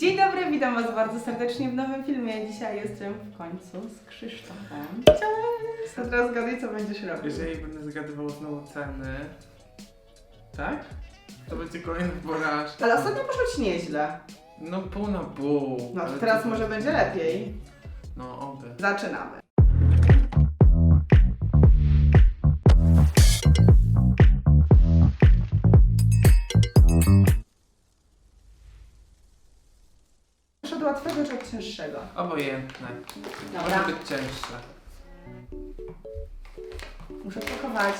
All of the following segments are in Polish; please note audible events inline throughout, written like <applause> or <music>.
Dzień dobry, witam Was bardzo serdecznie w nowym filmie. Dzisiaj jestem w końcu z Krzysztofem. Cześć! A teraz zgaduj, co będziesz robił. Jeżeli będę zgadywał znowu ceny, tak? To będzie kolejny porażka. Ale ostatnio poszło Ci nieźle. No pół na pół. No to ale teraz to- może będzie lepiej. No oby. Zaczynamy. Proszę od łatwego czy od cięższego? Obojętne. Dobra. Może być cięższe. Muszę pakować.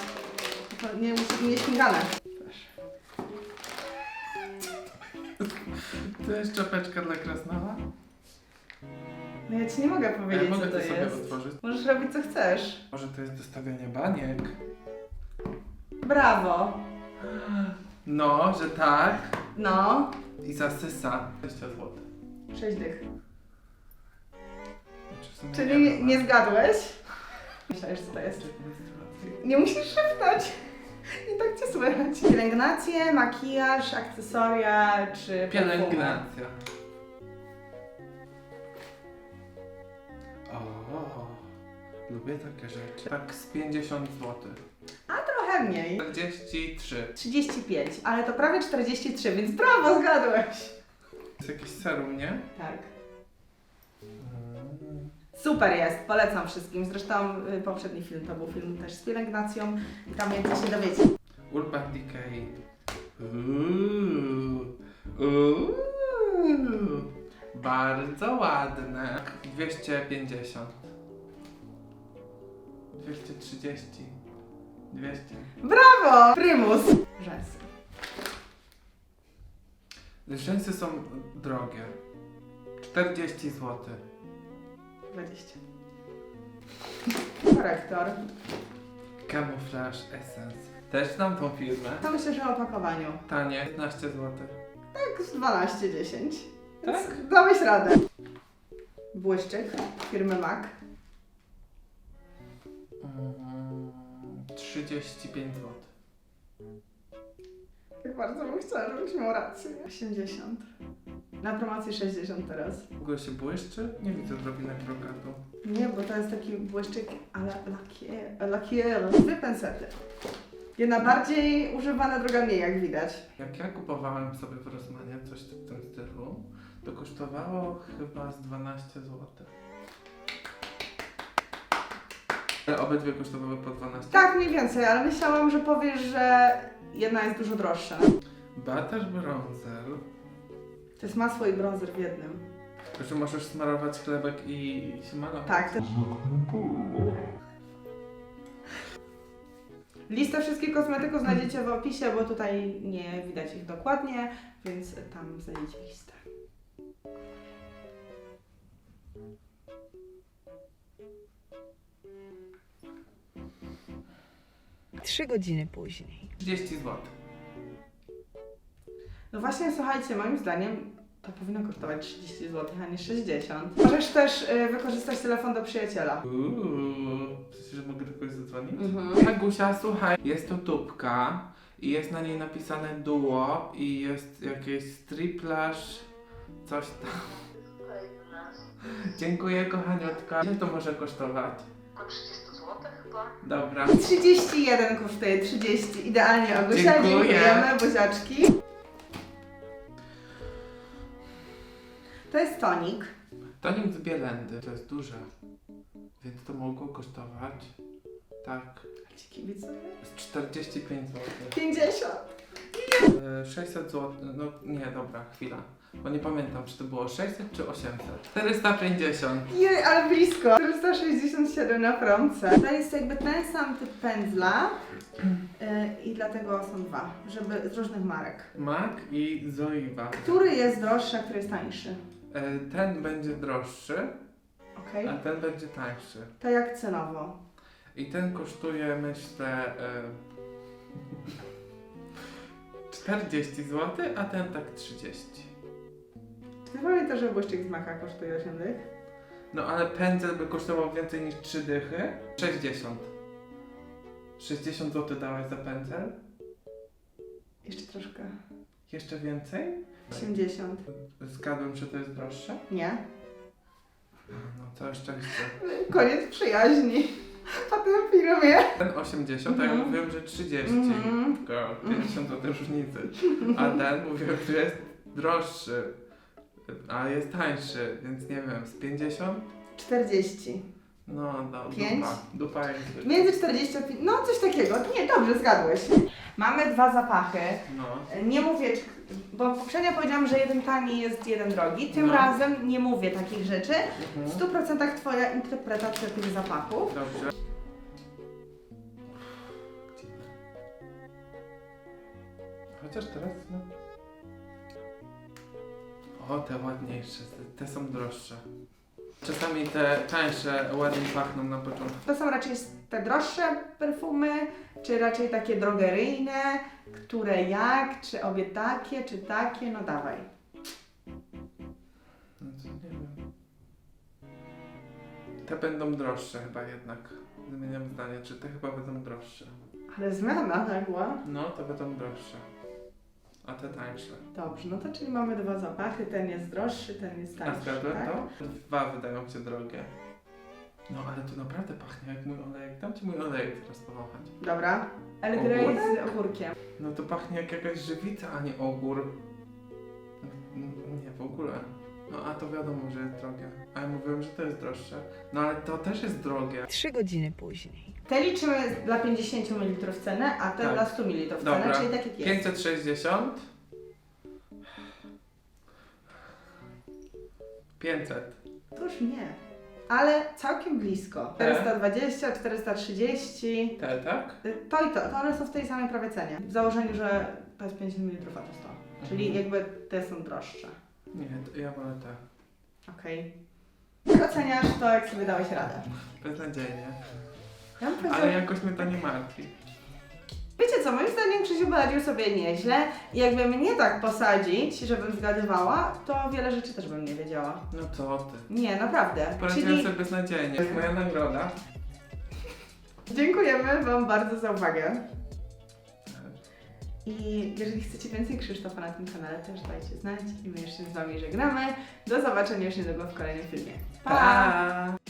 Nie muszę nie śmigane. <laughs> To jest czapeczka dla krasnala? No ja Ci nie mogę Ja powiedzieć, mogę co to to sobie jest. otworzyć. Możesz robić co chcesz. Może to jest do stawiania baniek? Brawo. No, że tak. No. I zasysa. 20 zł. 6 dych. Znaczy Czyli nie, nie, nie zgadłeś? Myślałeś, co to jest? Nie musisz szeptać. I tak cię słychać. Pielęgnacje, makijaż, akcesoria czy perfumy? Pielęgnacja. O, lubię takie rzeczy. Tak z 50 zł. Trochę mniej. 43. 35, ale to prawie 43, więc brawo, zgadłeś. Jest jakiś serum, nie? Tak. Mm. Super jest, polecam wszystkim. Zresztą y, poprzedni film to był film też z pielęgnacją i tam więcej się dowiecie. Urban Decay. Uuu. Uuu. Bardzo ładne. 250. 230. 200. Brawo! Prymus. Rzęsy. Rzęsy są drogie. 40 zł. 20. Korektor. Camouflage Essence. Też znam tą firmę. To myślę, że o opakowaniu. Tanie. 15 zł. Tak, z 12-10. Tak? Więc dałeś radę. Błyszczyk firmy MAC. Mm, 35 zł. Tak bardzo bym chciała, żebyś miał rację. 80. Na promocji 60 teraz. W ogóle się błyszczy? Nie widzę odrobiny brokatu. Nie, bo to jest taki błyszczyk, ale lakier. lakier. Dwie pensety. Jedna bardziej używana, druga mniej, jak widać. Jak ja kupowałem sobie w Rosmanie coś w tym stylu, to kosztowało chyba z 12 zł. Ale obydwie kosztowały po 12. Tak, mniej więcej, ale myślałam, że powiesz, że jedna jest dużo droższa. Butter bronzer. To jest masło i bronzer w jednym. Że możesz smarować chlebek i się malować. Tak. To... Listę wszystkich kosmetyków znajdziecie w opisie, bo tutaj nie widać ich dokładnie, więc tam znajdziecie listę. Trzy godziny później. 30 zł. No właśnie, słuchajcie, moim zdaniem to powinno kosztować 30 zł, a nie 60. Możesz też y, wykorzystać telefon do przyjaciela. Uuu, przecież że mogę do kogoś zadzwonić? Mhm. Agusia, słuchaj, jest to tubka i jest na niej napisane duo i jest jakieś striplash, coś tam. Dziękuję kochaniutka. Ile to może kosztować? Około 30 zł chyba. Dobra. 31 kosztuje, 30. Idealnie, Agusia. Dziękuję. Dziękujemy, buziaczki. To jest tonik. Tonik z Bielendy, to jest duże, więc to mogło kosztować, tak, Ci kibicuję. z 45 zł. 50. E, 600 zł, no nie, dobra, chwila, bo nie pamiętam, czy to było 600 czy 800. 450. Jej, ale blisko. 467 na promce. To jest jakby ten sam typ pędzla yy, i dlatego są dwa, żeby z różnych marek. Mac i Zoiva. Który jest droższy, a który jest tańszy? E, Ten będzie droższy, Okej. a ten będzie tańszy. To jak cenowo? I ten kosztuje, myślę, e, 40 zł, a ten tak 30. Ty pamiętasz, że błyszczyk z maka kosztuje 8 dych? No ale pędzel by kosztował więcej niż 3 dychy. 60. 60 zł dałeś za pędzel? Jeszcze troszkę. Jeszcze więcej? 80. Zgadłem, że to jest droższe? Nie. No, całe szczęście. Koniec przyjaźni. Po tym filmie. Ten 80, a ja Mhm. mówiłem, że 30. Mhm. Girl, 50 to też różnicy. A ten mówiłem, że jest droższy. A jest tańszy, więc nie wiem, z 50? 40. No, no, Pięć? dupa. Dupa jest. Między 40 a 50. No coś takiego. Nie, dobrze, zgadłeś. Mamy dwa zapachy. No. Nie mówię, czy- bo poprzednio powiedziałam, że jeden tani jest jeden drogi. Tym No. razem nie mówię takich rzeczy. W Mhm. 100% twoja interpretacja tych zapachów. Dobrze. Chociaż teraz, no. O, te ładniejsze, te, te są droższe. Czasami te tańsze ładnie pachną na początku. To są raczej te droższe perfumy, czy raczej takie drogeryjne, które jak, czy obie takie, czy takie, no dawaj. No to nie wiem. Te będą droższe chyba jednak. Zmieniam zdanie, czy te chyba będą droższe. Ale zmiana nagła. No, to będą droższe. A te tańsze. Dobrze, no to czyli mamy dwa zapachy, ten jest droższy, ten jest A tańszy, zgadłem tak? to? Dwa wydają się drogie. No ale to naprawdę pachnie jak mój olejek. Dam ci mój olejek teraz powąchać. Dobra. Ale Grey z ogórkiem. No to pachnie jak jakaś żywica, a nie ogór. N- Nie, w ogóle. No a to wiadomo, że jest drogie. A ja mówiłem, że to jest droższe. No ale to też jest drogie. Trzy godziny później. Te liczymy dla 50 ml cenę, a te Tak. dla 100 ml cenę, Dobra. czyli tak jak jest. 560. 500. To już nie. Ale całkiem blisko. Te? 420, 430. Te, tak? Y, To i to, to one są w tej samej prawie cenie. W założeniu, że to jest 50 ml, a to 100. Czyli Mhm. jakby te są droższe. Nie, to ja wolę te. Okej. Jak oceniasz to, jak sobie dałeś radę? Beznadziejnie. Ja bym powiedziała, Ale jakoś mnie to nie martwi. Wiecie co, moim zdaniem Krzysiu poradził sobie nieźle i jakby mnie tak posadzić, żebym zgadywała, to wiele rzeczy też bym nie wiedziała. No co ty? Nie, naprawdę. Poradziłem Czyli sobie beznadziejnie. To jest moja nagroda. dziękujemy Wam bardzo za uwagę. I jeżeli chcecie więcej Krzysztofa na tym kanale, też dajcie znać i my jeszcze z Wami żegnamy. Do zobaczenia już niedługo w kolejnym filmie. pa! Pa!